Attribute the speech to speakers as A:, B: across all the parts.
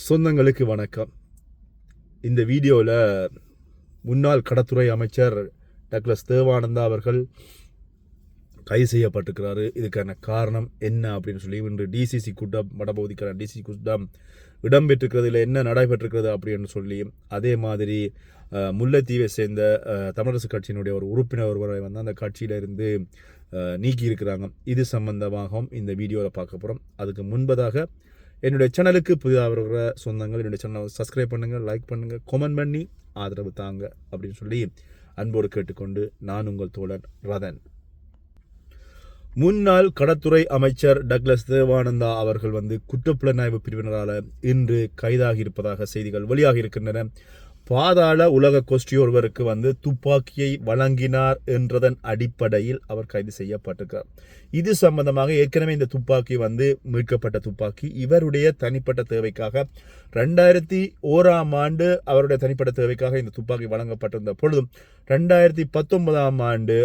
A: சொந்தங்களுக்கு வணக்கம். இந்த வீடியோவில் முன்னாள் கடத்துறை அமைச்சர் டக்ளஸ் தேவானந்தா அவர்கள் கைது செய்யப்பட்டிருக்கிறாரு. இதுக்கான காரணம் என்ன அப்படின்னு சொல்லி இன்று டிசிசி கூட்டம் வடபகுதிக்கான டிசிசி கூட்டம் இடம்பெற்றிருக்கிறது இல்லை என்ன நடைபெற்றிருக்கிறது அப்படின்னு சொல்லி அதே மாதிரி முல்லைத்தீவை சேர்ந்த தமிழரசு கட்சியினுடைய ஒரு உறுப்பினர் ஒருவரை வந்து அந்த கட்சியிலிருந்து நீக்கியிருக்கிறாங்க. இது சம்பந்தமாகவும் இந்த வீடியோவில் பார்க்க போகிறோம் அதுக்கு முன்பதாக என்னுடைய சேனலுக்கு புதிதாக வருகிற சொந்தங்கள் என்னுடைய சேனலை சப்ஸ்கிரைப் பண்ணுங்கள் லைக் பண்ணுங்கள் கமெண்ட் பண்ணி ஆதரவு தாங்க அப்படின்னு சொல்லி அன்போடு கேட்டுக்கொண்டு நான் உங்கள் தோழன் ரதன். முன்னாள் கடத்துறை அமைச்சர் டக்ளஸ் தேவானந்தா அவர்கள் வந்து குற்றப்புலனாய்வு பிரிவினரால் இன்று கைதாகி இருப்பதாக செய்திகள் வெளியாகி இருக்கின்றன. பாதாள உலக கோஷ்டி ஒருவருக்கு வந்து துப்பாக்கியை வழங்கினார் என்றதன் அடிப்படையில் அவர் கைது செய்யப்பட்டிருக்கிறார். இது சம்பந்தமாக ஏற்கனவே இந்த துப்பாக்கி வந்து மீட்கப்பட்ட துப்பாக்கி. இவருடைய தனிப்பட்ட தேவைக்காக ரெண்டாயிரத்தி ஓராம் ஆண்டு அவருடைய தனிப்பட்ட தேவைக்காக இந்த துப்பாக்கி வழங்கப்பட்டிருந்த பொழுதும் ரெண்டாயிரத்தி பத்தொன்பதாம் ஆண்டு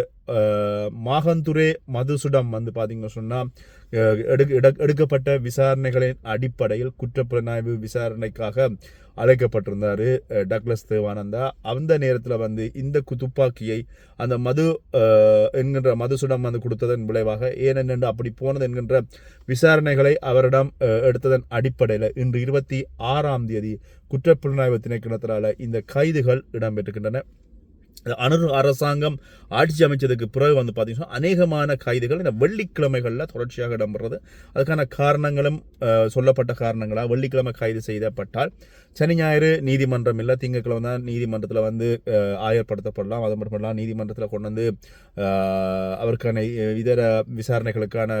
A: மாகந்துரே மதுசுடம் வந்து பார்த்தீங்கன்னு சொன்னால் எடுக்கப்பட்ட விசாரணைகளின் அடிப்படையில் குற்றப்புலனாய்வு விசாரணைக்காக அழைக்கப்பட்டிருந்தார் டக்ளஸ் தேவானந்தா. அந்த நேரத்தில் வந்து இந்த கு- துப்பாக்கியை அந்த மது என்கின்ற மதுசுடம் வந்து கொடுத்ததன் விளைவாக ஏனென்று அப்படி போனது என்கின்ற விசாரணைகளை அவரிடம் எடுத்ததன் அடிப்படையில் இன்று இருபத்தி ஆறாம் தேதி குற்றப்புலனாய்வு திணைக்களத்தினால இந்த கைதுகள் இடம்பெற்றிருக்கின்றன அனு அரசாங்கம் ஆட்சி அமைச்சதுக்கு பிறகு வந்து பார்த்தீங்கன்னா அநேகமான கைதுகள் இந்த வெள்ளிக்கிழமைகளில் தொடர்ச்சியாக இடம்பெறது அதுக்கான காரணங்களும் சொல்லப்பட்ட காரணங்களாக வெள்ளிக்கிழமை கைது செய்யப்பட்டால் சனி ஞாயிறு நீதிமன்றம் இல்லை திங்கட்கிழமை தான் நீதிமன்றத்தில் வந்து ஆயர்படுத்தப்படலாம். அது மட்டும் இல்லாமல் நீதிமன்றத்தில் கொண்டு வந்து அவருக்கான இதர விசாரணைகளுக்கான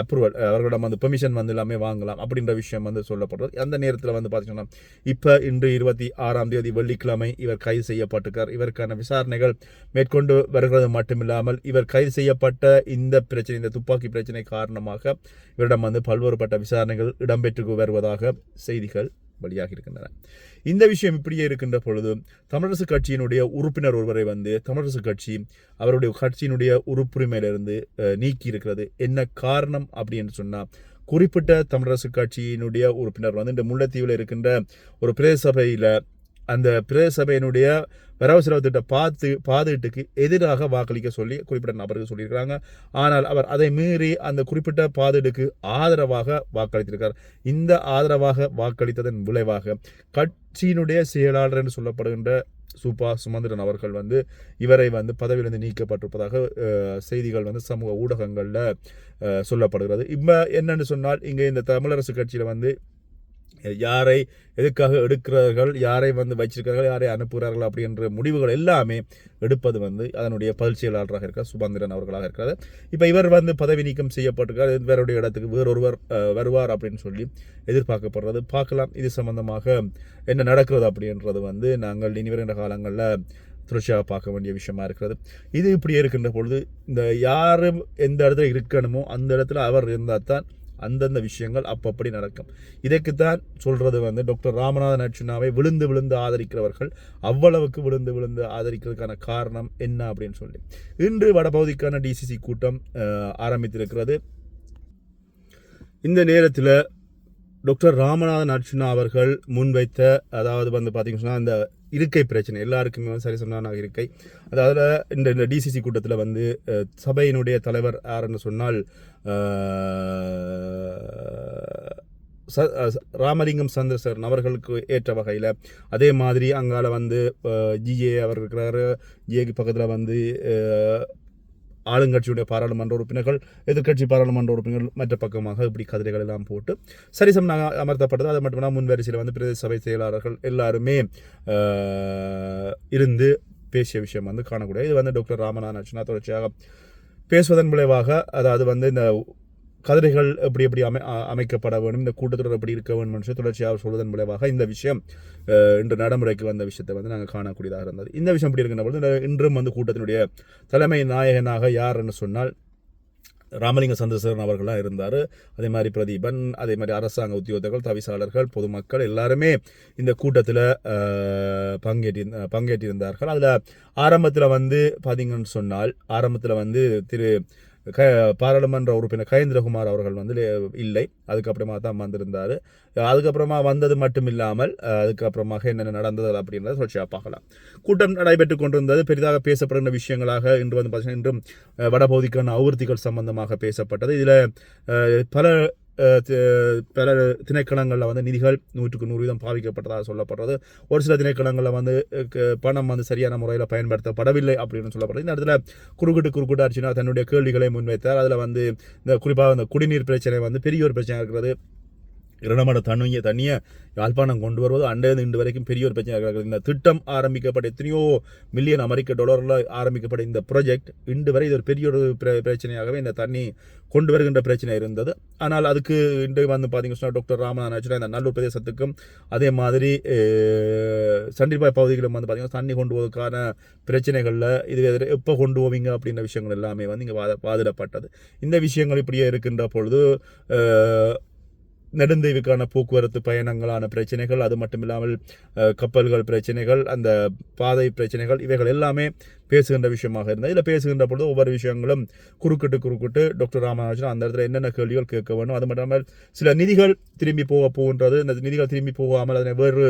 A: அப்ரூவல் அவர்களிடம் வந்து பெர்மிஷன் வந்து எல்லாமே வாங்கலாம் அப்படின்ற விஷயம் வந்து சொல்லப்படுறது. அந்த நேரத்தில் வந்து பார்த்தீங்கன்னா இப்போ இன்று இருபத்தி ஆறாம் தேதி வெள்ளிக்கிழமை இவர் கைது செய்யப்பட்டிருக்கார். இவருக்கான விசாரணைகள் மேற்கொண்டு வருகிறது மட்டுமில்லாமல் இவர் கைது செய்யப்பட்ட இந்த பிரச்சனை இந்த துப்பாக்கி பிரச்சனை காரணமாக இவரிடம் வந்து பல்வேறுபட்ட விசாரணைகள் இடம்பெற்று வருவதாக செய்திகள் வழியாக இருக்கின்றன. இந்த விஷயம் இப்படியே இருக்கின்ற பொழுது தமிழரசு கட்சியினுடைய உறுப்பினர் ஒருவரை வந்து தமிழரசு கட்சி அவருடைய கட்சியினுடைய உறுப்புரிமையிலிருந்து நீக்கி இருக்கிறது. என்ன காரணம் அப்படின்னு சொன்னால் குறிப்பிட்ட தமிழரசு கட்சியினுடைய உறுப்பினர் வந்து இந்த முல்லைத்தீவில் இருக்கின்ற ஒரு பிரதேச சபையில் அந்த பிரதேச சபையினுடைய வரவு செலவு திட்ட பாத்து பாதீட்டுக்கு எதிராக வாக்களிக்க சொல்லி குறிப்பிட்ட நபருக்கு சொல்லியிருக்கிறாங்க. ஆனால் அவர் அதை மீறி அந்த குறிப்பிட்ட பாதீட்டுக்கு ஆதரவாக வாக்களித்திருக்கார். இந்த ஆதரவாக வாக்களித்ததன் விளைவாக கட்சியினுடைய செயலாளர் என்று சொல்லப்படுகின்ற சூப்பா சுமந்திரன் அவர்கள் வந்து இவரை வந்து பதவியிலிருந்து நீக்கப்பட்டிருப்பதாக செய்திகள் வந்து சமூக ஊடகங்களில் சொல்லப்படுகிறது. இப்போ என்னென்னு சொன்னால் இங்கே இந்த தமிழரசு கட்சியில் வந்து யாரை எதுக்காக எடுக்கிறார்கள் யாரை வந்து வச்சிருக்கிறார்கள் யாரை அனுப்புகிறார்கள் அப்படின்ற முடிவுகள் எல்லாமே எடுப்பது வந்து அதனுடைய பதில் செயலாளராக இருக்கிற சுமந்திரன் அவர்களாக இருக்கிறது இப்போ இவர் வந்து பதவி நீக்கம் செய்யப்பட்டிருக்கார். இவருடைய இடத்துக்கு வேறொருவர் வருவார் அப்படின்னு சொல்லி எதிர்பார்க்கப்படுறது. பார்க்கலாம் இது சம்பந்தமாக என்ன நடக்கிறது அப்படின்றது வந்து நாங்கள் இனி வருகின்ற காலங்களில் தொடர்ச்சியாக பார்க்க வேண்டிய விஷயமா இருக்கிறது. இது இப்படி இருக்கின்ற பொழுது இந்த யார் எந்த இடத்துல இருக்கணுமோ அந்த இடத்துல அவர் இருந்தால் தான் அந்தந்த விஷயங்கள் அப்பப்படி நடக்கும். இதற்குத்தான் சொல்கிறது வந்து டாக்டர் ராமநாதன் அர்ச்சுனாவை விழுந்து விழுந்து ஆதரிக்கிறவர்கள் அவ்வளவுக்கு விழுந்து விழுந்து ஆதரிக்கிறதுக்கான காரணம் என்ன அப்படின்னு சொல்லி. இன்று வடபகுதிக்கான டிசிசி கூட்டம் ஆரம்பித்திருக்கிறது. இந்த நேரத்தில் டாக்டர் ராமநாதன் அர்ச்சுனா அவர்கள் முன்வைத்த அதாவது வந்து பார்த்தீங்கன்னா இந்த இருக்கை பிரச்சனை. எல்லாருக்குமே சரி சொன்னான இருக்கை. அதாவது இந்த இந்த டிசிசி கூட்டத்தில் வந்து சபையினுடைய தலைவர் யாருன்னு சொன்னால் ச- ராமலிங்கம் சந்திரசரன் அவர்களுக்கு ஏற்ற வகையில் அதே மாதிரி அங்கால வந்து ஜிஏ அவர் இருக்கிறாரு. ஜிஏக்கு பக்கத்தில் வந்து ஆளுங்கட்சியுடைய பாராளுமன்ற உறுப்பினர்கள் எதிர்க்கட்சி பாராளுமன்ற உறுப்பினர்கள் மற்ற பக்கமாக இப்படி கதிரைகள் எல்லாம் போட்டு சரிசம் நாங்கள் அமர்த்தப்பட்டது. அது மட்டும் இல்லாமல் முன்வரிசையில் வந்து பிரதேச சபை செயலாளர்கள் எல்லாருமே இருந்து பேசிய விஷயம் வந்து காணக்கூடிய. இது வந்து டாக்டர் ராமநாதன் அர்ச்சனா தொடர்ச்சியாக பேசுவதன் விளைவாக அதாவது வந்து இந்த கதிரைகள் எப்படி எப்படி அமை அமைக்கப்பட வேண்டும் இந்த கூட்டத்தொடர் எப்படி இருக்க வேண்டும் என்று தொடர்ச்சியாக சொல்வதன் விளைவாக இந்த விஷயம் இன்று நடைமுறைக்கு வந்த விஷயத்தை வந்து நாங்கள் காணக்கூடியதாக இருந்தது. இந்த விஷயம் எப்படி இருக்கின்ற பொழுது இன்றும் வந்து கூட்டத்தினுடைய தலைமை நாயகனாக யார் என்று சொன்னால் ராமலிங்க சந்திரசேகரன் அவர்களாக இருந்தார். அதே மாதிரி பிரதீபன் அதே மாதிரி அரசாங்க உத்தியோகத்தர்கள் தவிசாளர்கள் பொதுமக்கள் எல்லாருமே இந்த கூட்டத்தில் பங்கேற்றி பங்கேற்றிருந்தார்கள். அதில் ஆரம்பத்தில் வந்து பார்த்தீங்கன்னு சொன்னால் ஆரம்பத்தில் வந்து திரு க பாராளுமன்ற உறுப்பினர் கயேந்திரகுமார் அவர்கள் வந்து இல்லை. அதுக்கப்புறமா தான் வந்திருந்தார். அதுக்கப்புறமா வந்தது மட்டும் இல்லாமல் அதுக்கப்புறமாக என்னென்ன நடந்தது அப்படின்றத தொடர்ச்சியாக பார்க்கலாம். கூட்டம் நடைபெற்று கொண்டிருந்தது. பெரிதாக பேசப்படுகின்ற விஷயங்களாக இன்று வந்து பார்த்தீங்கன்னா இன்றும் வடபகுதிக்கான அபிவிருத்திகள் சம்பந்தமாக பேசப்பட்டது. இதில் பல பல திணைக்களங்களில் வந்து நிதிகள் நூற்றுக்கு நூறு வீதம் பாவிக்கப்பட்டதாக சொல்லப்படுறது. ஒரு சில திணைக்களங்களில் வந்து க- பணம் வந்து சரியான முறையில் பயன்படுத்தப்படவில்லை அப்படின்னு சொல்லப்படுறது இந்த இடத்துல குறுக்கிட்டு குறுக்கிட்டு அர்ச்சனா தன்னுடைய கேள்விகளை முன்வைத்தார். அதில் வந்து இந்த குறிப்பாக இந்த குடிநீர் பிரச்சனை வந்து பெரிய ஒரு பிரச்சனை இருக்கிறது. இரண்டமான தண்ணிய தண்ணியை யாழ்ப்பாணம் கொண்டு வருவது அண்டையிலிருந்து இன்று வரைக்கும் பெரிய ஒரு பிரச்சனை இருக்கிறது. இந்த திட்டம் ஆரம்பிக்கப்பட்ட எத்தனையோ மில்லியன் அமெரிக்க டாலரில் ஆரம்பிக்கப்பட்ட இந்த ப்ராஜெக்ட் இன்று வரை இது ஒரு பெரிய ஒரு பிர- பிரச்சனையாகவே இந்த தண்ணி கொண்டு வருகின்ற பிரச்சனை இருந்தது. ஆனால் அதுக்கு இன்று வந்து பார்த்தீங்கன்னா டாக்டர் ராமநாதன் இந்த நல்லூர் பிரதேசத்துக்கும் அதே மாதிரி அஹ், சண்டிபாய் பகுதிகளும் வந்து பார்த்தீங்கன்னா தண்ணி கொண்டு போவதற்கான பிரச்சனைகளில் இது எப்போ கொண்டு போவீங்க அப்படின்ற விஷயங்கள் எல்லாமே வந்து இங்கே வாத வாதிடப்பட்டது. இந்த விஷயங்கள் இப்படியே இருக்கின்ற பொழுது நெடுந்தீவுக்கான போக்குவரத்து பயணங்களான பிரச்சனைகள் அது மட்டும் இல்லாமல் கப்பல்கள் பிரச்சனைகள் அந்த பாதை பிரச்சனைகள் இவைகள் எல்லாமே பேசுகின்ற விஷயமாக இருந்தது. இதில் பேசுகின்ற பொழுது ஒவ்வொரு விஷயங்களும் குறுக்கிட்டு குறுக்கிட்டு டாக்டர் ராமராஜன் அந்த இடத்துல என்னென்ன கேள்விகள் கேட்க வேண்டும்? அது மட்டும் இல்லாமல் சில நிதிகள் திரும்பி போக போகின்றது. இந்த நிதிகள் திரும்பி போகாமல் அதனை வேறு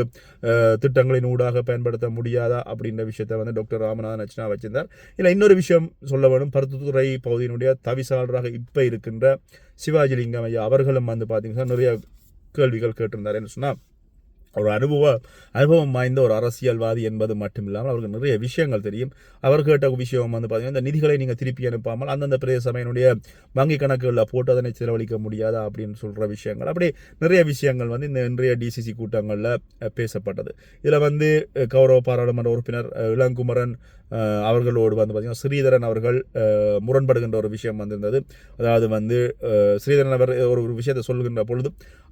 A: திட்டங்களின் ஊடாக பயன்படுத்த முடியாதா அப்படின்ற விஷயத்தை வந்து டாக்டர் ராமநாதன் அச்சனா வச்சிருந்தார். இல்லை இன்னொரு விஷயம் சொல்ல வேண்டும். பருத்துத்துறை பகுதியினுடைய தவிசாளராக இப்போ இருக்கின்ற சிவாஜிலிங்கம் ஐயா அவர்களும் வந்து பார்த்தீங்கன்னா நிறைய கேள்விகள் கேட்டிருந்தார் என்ன சொன்னால் ஒரு அனுபவ அனுபவம் வாய்ந்த ஒரு அரசியல்வாதி என்பது மட்டும் இல்லாமல் அவருக்கு நிறைய விஷயங்கள் தெரியும். அவர் கேட்ட விஷயம் வந்து பார்த்தீங்கன்னா இந்த நிதிகளை நீங்கள் திருப்பி அனுப்பாமல் அந்தந்த பிரதேச சபையினுடைய வங்கி கணக்குகளில் போட்டு அதனை செலவழிக்க முடியாதா அப்படின்னு சொல்கிற விஷயங்கள். அப்படி நிறைய விஷயங்கள் வந்து இந்த இன்றைய டிசிசி கூட்டங்களில் பேசப்பட்டது. இதில் வந்து கௌரவ பாராளுமன்ற உறுப்பினர் இளங்குமரன் அவர்களோடு வந்து பார்த்திங்கன்னா ஸ்ரீதரன் அவர்கள் முரண்படுகின்ற ஒரு விஷயம் வந்திருந்தது. அதாவது வந்து ஸ்ரீதரன் அவர் ஒரு ஒரு விஷயத்தை சொல்லுகின்ற பொழுது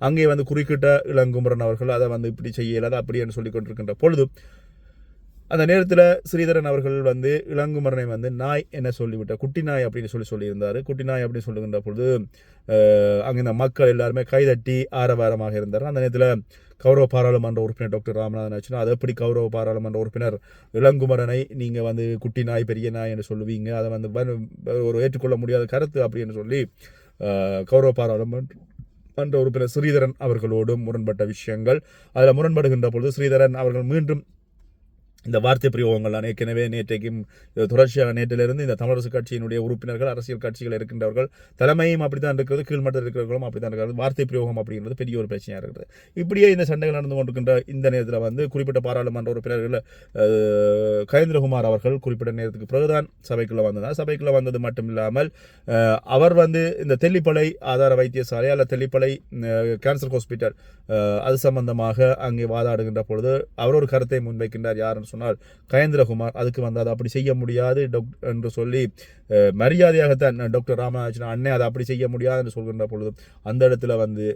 A: அங்கே வந்து குறுக்கிட்ட இளங்குமரன் அவர்கள் அதை வந்து இப்படி செய்ய இயலாது அப்படி என்று சொல்லி கொண்டிருக்கின்ற பொழுது அந்த நேரத்தில் ஸ்ரீதரன் அவர்கள் வந்து இளங்குமரனை வந்து நாய் என்ன சொல்லிவிட்டார் குட்டி நாய் அப்படின்னு சொல்லி சொல்லியிருந்தார். குட்டி நாய் அப்படின்னு சொல்லுகின்ற பொழுது அங்கே இந்த மக்கள் எல்லாருமே கைதட்டி ஆரவாரமாக இருந்தார் அந்த நேரத்தில் கௌரவ பாராளுமன்ற உறுப்பினர் டாக்டர் ராமநாதன் ஆச்சுன்னா அது எப்படி கௌரவ பாராளுமன்ற உறுப்பினர் இளங்குமரனை நீங்கள் வந்து குட்டி நாய் பெரிய நாய் என்று சொல்லுவீங்க? அதை வந்து ஒரு ஏற்றுக்கொள்ள முடியாத கருத்து அப்படின்னு சொல்லி கௌரவ பாராளுமன்ற மன்ற உறுப்பினர் ஸ்ரீதரன் அவர்களோடும் முரண்பட்ட விஷயங்கள். அதில் முரண்படுகின்ற பொழுது ஸ்ரீதரன் அவர்கள் மீண்டும் இந்த வார்த்தை பிரயோகங்கள் ஏற்கனவே நேற்றைக்கும் தொடர்ச்சியாக நேற்றிலிருந்து இந்த தமிழரசு கட்சியினுடைய உறுப்பினர்கள் அரசியல் கட்சிகள் இருக்கின்றவர்கள் தலைமையும் அப்படி தான் இருக்கிறது கீழ்மட்டத்தில் இருக்கிறவர்களும் அப்படித்தான் இருக்கிறது. வார்த்தை பிரயோகம் அப்படிங்கிறது பெரிய ஒரு பிரச்சனையாக இருக்கிறது இப்படியே இந்த சண்டைகள் நடந்து கொண்டிருக்கின்ற இந்த நேரத்தில் வந்து குறிப்பிட்ட பாராளுமன்ற உறுப்பினர்கள் கயேந்திரகுமார் அவர்கள் குறிப்பிட்ட நேரத்துக்கு பிறகுதான் சபைக்குள்ளே வந்ததால் சபைக்குள்ளே வந்தது மட்டும் இல்லாமல் அவர் வந்து இந்த தெல்லிப்பளை ஆதார வைத்தியசாலை அல்ல தெல்லிப்பளை கேன்சர் ஹாஸ்பிட்டல் அது சம்பந்தமாக அங்கே வாதாடுகின்ற பொழுது அவர் ஒரு கருத்தை முன்வைக்கின்றார். யாருன்னு சொன்னால் கயேந்திரகுமார் அதுக்கு வந்து அதை அப்படி செய்ய முடியாது டாக் என்று சொல்லி மரியாதையாகத்தான் டாக்டர் ராமநாதன் அண்ணே அதை அப்படி செய்ய முடியாது என்று சொல்கின்ற பொழுது அந்த இடத்துல வந்து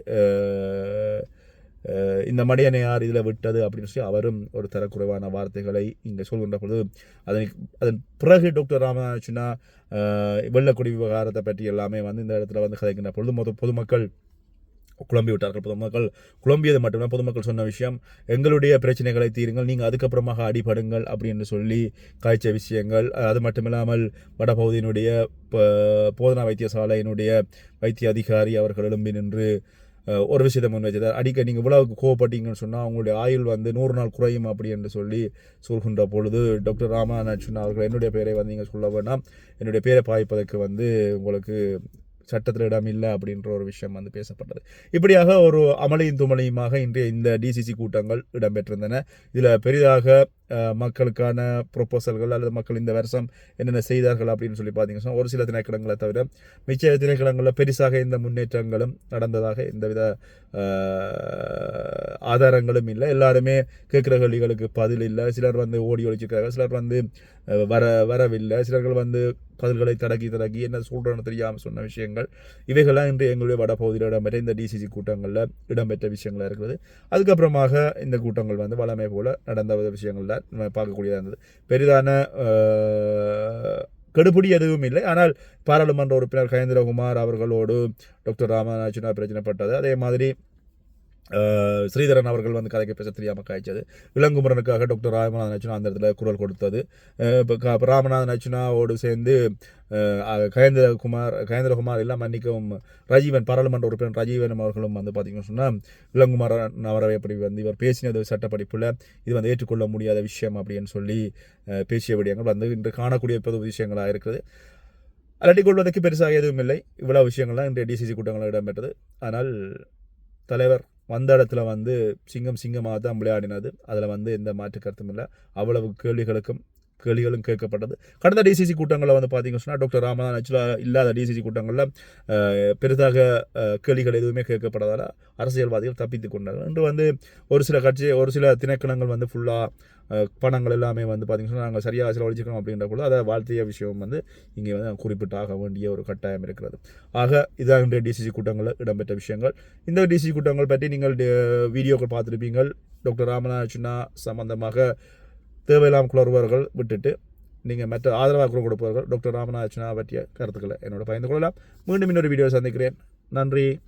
A: இந்த மடியனை யார் இதில் விட்டது அப்படின்னு சொல்லி அவரும் ஒரு தரக்குறைவான வார்த்தைகளை இங்கே சொல்கின்ற பொழுது அதனை அதன் பிறகு டாக்டர் ராமநாதன் வெள்ளக்குடி விவகாரத்தை பற்றி எல்லாமே வந்து இந்த இடத்துல வந்து கதைக்கின்ற பொழுது மொத்த பொதுமக்கள் குழம்பி விட்டார்கள். பொதுமக்கள் குழம்பியது மட்டும்தான் பொதுமக்கள் சொன்ன விஷயம் எங்களுடைய பிரச்சனைகளை தீருங்கள் நீங்கள் அதுக்கப்புறமாக அடிபடுங்கள் அப்படின்னு சொல்லி காய்ச்ச விஷயங்கள் அது மட்டுமில்லாமல் வடபகுதியினுடைய போதனா வைத்தியசாலையினுடைய வைத்திய அதிகாரி அவர்கள் எழும்பி நின்று ஒரு விஷயத்தை முன் வச்சதார் அடிக்க நீங்கள் இவ்வளவுக்கு கோவப்பட்டீங்கன்னு சொன்னால் அவங்களுடைய ஆயுள் வந்து நூறு நாள் குறையும் அப்படி என்று சொல்லி சொல்கின்ற பொழுது டாக்டர் ராமநாதன் அவர்கள் என்னுடைய பெயரை வந்து நீங்கள் சொல்ல வேண்டாம். என்னுடைய பேரை பாய்ப்பதற்கு வந்து உங்களுக்கு சட்டத்தில் இடம் இல்லை அப்படின்ற ஒரு விஷயம் வந்து பேசப்பட்டது. இப்படியாக ஒரு அமளியும் துமளியுமாக இன்றைய இந்த டிசிசி கூட்டங்கள் இடம்பெற்றிருந்தன. இதில் பெரிதாக மக்களுக்கான ப்ரொப்போசல்கள் அல்லது மக்கள் இந்த வருஷம் என்னென்ன செய்தார்கள் அப்படின்னு சொல்லி பார்த்தீங்கன்னா ஒரு சில திணைக்களங்களை தவிர மிச்ச திணைக்களங்களில் பெருசாக இந்த முன்னேற்றங்களும் நடந்ததாக எந்தவித ஆதாரங்களும் இல்லை. எல்லாருமே கேட்குற கேள்விகளுக்கு பதில் இல்லை. சிலர் வந்து ஓடி ஒழிச்சிருக்காங்க சிலர் வந்து வர வரவில்லை. சிலர்கள் வந்து பதில்களை தடக்கி தடக்கி என்ன சொல்கிறோன்னு தெரியாமல் சொன்ன விஷயங்கள். இவைகள்லாம் இன்று எங்களுடைய வடபகுதியில் இடம்பெற்ற இந்த டிசிசி கூட்டங்களில் இடம்பெற்ற விஷயங்களாக இருக்கிறது. அதுக்கப்புறமாக இந்த கூட்டங்கள் வந்து வளமை போல நடந்த விஷயங்களில் தான் பார்க்கக்கூடியதாக இருந்தது. பெரிதான கெடுபிடி எதுவும் இல்லை. ஆனால் பாராளுமன்ற உறுப்பினர் கயேந்திரகுமார் அவர்களோடு டாக்டர் ராமநாச்சினா பிரச்சனைப்பட்டது அதே மாதிரி ஸ்ரீதரன் அவர்கள் வந்து கதைக்கு பேச தெரியாமல் காய்ச்சது. இளங்குமரனுக்காக டாக்டர் ராமநாதன் அச்சுனா அந்த இடத்துல குரல் கொடுத்தது. இப்போ ராமநாதன் அச்சுனாவோடு சேர்ந்து கயேந்திரகுமார் கயேந்திரகுமார் எல்லாம் மன்னிக்கவும் ரஜீவன் பாராளுமன்ற உறுப்பினர் ரஜீவன் அவர்களும் வந்து பார்த்திங்கன்னு சொன்னால் இளங்குமரன் அவரை எப்படி வந்து இவர் பேசினது சட்டப்படிப்பில் இது வந்து ஏற்றுக்கொள்ள முடியாத விஷயம் அப்படின்னு சொல்லி பேசிய விடயங்கள் வந்து இன்று காணக்கூடிய பொது விஷயங்களாக இருக்கிறது. அலட்டி கொள்வதற்கு பெருசாக எதுவும் இல்லை. இவ்வளவு விஷயங்கள்லாம் இன்றைய டிசிசி கூட்டங்களில் இடம்பெற்றது. ஆனால் தலைவர் வந்த இடத்துல வந்து சிங்கம் சிங்கமாக தான் விளையாடினது. அதில் வந்து எந்த மாற்று கருத்தும் இல்லை. அவ்வளவு கேள்விகளுக்கும் கேள்விகளும் கேட்கப்பட்டது. கடந்த டிசிசி கூட்டங்களில் வந்து பார்த்திங்க சொன்னால் டாக்டர் ராமநாதன் ஆக்சுவலாக இல்லாத டிசிசி கூட்டங்களில் பெரிதாக கேள்விகள் எதுவுமே கேட்கப்படாதால் அரசியல்வாதிகள் தப்பித்து கொண்டார்கள். இன்று வந்து ஒரு சில கட்சி ஒரு சில திணைக்களங்கள் வந்து ஃபுல்லாக பணங்கள் எல்லாமே வந்து பார்த்தீங்கன்னா நாங்கள் சரியாக செலவழிச்சிக்கணும் அப்படின்ற கூட அதை வாழ்த்திய விஷயம் வந்து இங்கே வந்து குறிப்பிட்டாக வேண்டிய ஒரு கட்டாயம் இருக்கிறது. ஆக இதான் இன்றைய டிசிசி கூட்டங்களில் இடம்பெற்ற விஷயங்கள். இந்த டிசிசி கூட்டங்கள் பற்றி நீங்கள் வீடியோக்கள் பார்த்துருப்பீங்கள். டாக்டர் ராமநாதனா சம்பந்தமாக தேவையில்லாமல் குளறுபவர்கள் விட்டுட்டு நீங்கள் மற்ற ஆதரவாக குரல் கொடுப்பவர்கள் டாக்டர் ராமநாதனா பற்றிய கருத்துக்களை என்னோட பயந்து கொள்ளலாம். மீண்டும் இன்னொரு வீடியோ சந்திக்கிறேன். நன்றி.